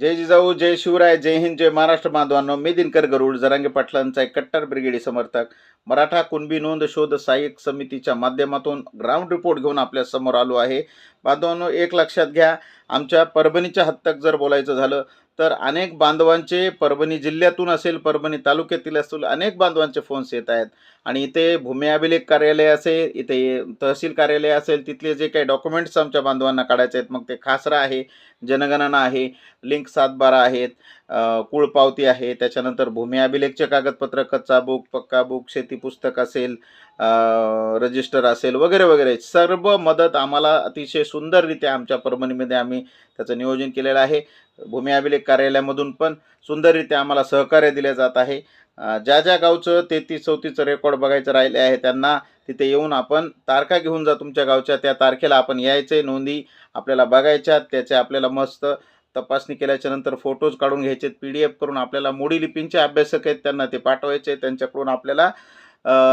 जय जिजाऊ जय शिवराय जय हिंद जय महाराष्ट्र बांधवांनो. मी दिनकर गरुड जरांगे पाटलांचा एक कट्टर ब्रिगेडी समर्थक. मराठा कुणबी नोंद शोध सहाय्यक समितीच्या माध्यमातून ग्राउंड रिपोर्ट घेऊन आपल्यासमोर आलो आहे. बांधवांनो एक लक्षात घ्या आमच्या परभणीच्या हत्तक जर बोलायचं झालं तर अनेक बांधवांचे परभणी जिल्ह्यातून असेल परभणी तालुक्यातील असेल अनेक बांधवांचे फोन्स येत आहेत. आणि इथे भूमी अभिलेख कार्यालय असेल इथे तहसील कार्यालय असेल तिथले जे काही डॉक्युमेंट्स आमच्या बांधवांना काढायचे आहेत मग ते खासरा आहे जनगणना आहे लिंक सातबारा आहेत. कुळपावती आहे. त्याच्यानंतर भूमी अभिलेखचे कागदपत्र कच्चा बुक पक्का बुक शेती पुस्तक असेल रजिस्टर असेल वगैरे वगैरे. सर्व मदत आम्हाला अतिशय सुंदररित्या आमच्या परभणीमध्ये आम्ही त्याचं नियोजन केलेलं आहे. भूमी अभिलेख कार्यालयामधून पण सुंदररित्या आम्हाला सहकार्य दिले जात आहे. ज्या ज्या गावचं तेहतीस चौतीसचं रेकॉर्ड बघायचं राहिले आहे त्यांना तिथे येऊन आपण तारखा घेऊन जा तुमच्या गावच्या. त्या तारखेला आपण यायचे नोंदी आपल्याला बघायच्या त्याचे आपल्याला मस्त तपासणी केल्याच्यानंतर फोटोज काढून घ्यायचे पी डी एफ करून आपल्याला मोडी लिपींचे अभ्यासक आहेत त्यांना ते पाठवायचे त्यांच्याकडून आपल्याला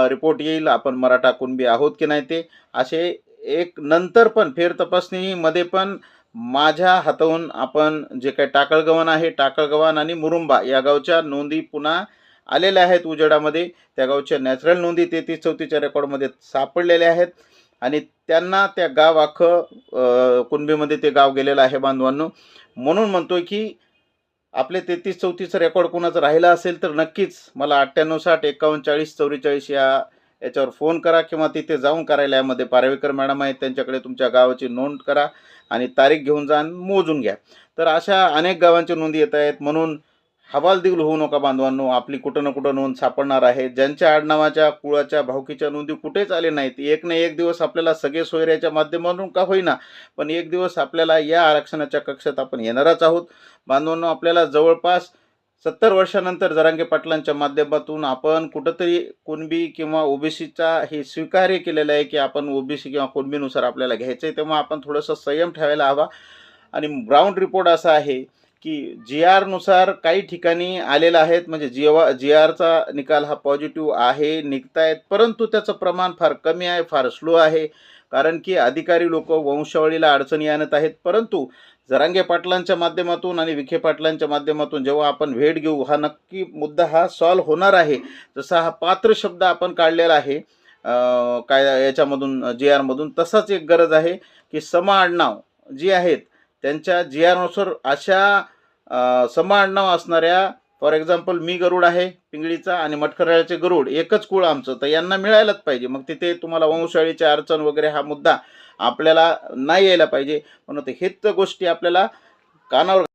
रिपोर्ट येईल आपण मराठा कुणबी आहोत की नाही ते. असे एक नंतर पण फेर तपासणीमध्ये पण माझ्या हाताहून आपण जे काही टाकळगव्हाण आहे टाकळगव्हाण आणि मुरुंबा या गावच्या नोंदी पुन्हा आलेल्या आहेत उजेडामध्ये. त्या गावच्या नॅचरल नोंदी तेहतीस चौतीसच्या रेकॉर्डमध्ये सापडलेल्या आहेत. आणि त्यांना त्या गाव अख्खं कुणबीमध्ये ते गाव गेलेलं आहे बांधवांनो. म्हणून म्हणतोय की आपले तेहतीस चौतीसचं रेकॉर्ड कोणाचं राहिलं असेल तर नक्कीच मला अठ्ठ्याण्णव साठ एकावन्न चाळीस चौवेचाळीस या याच्यावर फोन करा किंवा तिथे जाऊन कार्यालयामध्ये पारवेकर मॅडम आहेत त्यांच्याकडे तुमच्या गावाची नोंद करा आणि तारीख घेऊन जा मोजून घ्या. तर अशा अनेक गावांच्या नोंदी येत आहेत. म्हणून हवालदिल होऊ नका बांधवांनो आपली कुठं ना कुठं नोंद सापडणार आहे. ज्यांच्या आडनावाच्या कुळाच्या भावकीच्या नोंदी कुठेच आले नाहीत. एक ना एक दिवस आपल्याला सगळे सोयऱ्याच्या माध्यमातून का होईना पण एक दिवस आपल्याला या आरक्षणाच्या कक्षात आपण येणारच आहोत. बांधवांनो आपल्याला जवळपास सत्तर वर्षानंतर जरांगे पाटलांच्या माध्यमातून आपण कुठंतरी कुणबी किंवा ओबीसीचा हे स्वीकार्य केलेलं आहे की आपण ओबीसी किंवा कुणबीनुसार आपल्याला घ्यायचं आहे तेव्हा आपण थोडंसं संयम ठेवायला हवा. आणि ग्राउंड रिपोर्ट असा आहे की जी आरनुसार काही ठिकाणी आलेला आहेत म्हणजे जीवा जी आरचा निकाल हा पॉझिटिव्ह आहे निघतायत परंतु त्याचं प्रमाण फार कमी आहे फार स्लो आहे. कारण की अधिकारी लोक वंशावळीला अडचणी आणत आहेत परंतु जरांगे पाटलांच्या माध्यमातून आणि विखे पाटलांच्या माध्यमातून जेव्हा आपण भेट घेऊ हा नक्की मुद्दा हा सॉल्व होणार आहे. जसा हा पात्र शब्द आपण काढलेला आहे काय याच्यामधून जी आरमधून तसाच एक गरज आहे की समा आडनाव जी आहेत त्यांच्या जी आरनुसार अशा समा आडनाव असणाऱ्या फॉर एक्झाम्पल मी गरुड आहे पिंगळीचा आणि मटकराळ्याचे गरुड एकच कुळ आमचं तर यांना मिळायलाच पाहिजे. मग तिथे तुम्हाला वंशाळीचे अडचण वगैरे हा मुद्दा आपल्याला नाही यायला पाहिजे. म्हणून ते हेच गोष्टी आपल्याला कानावर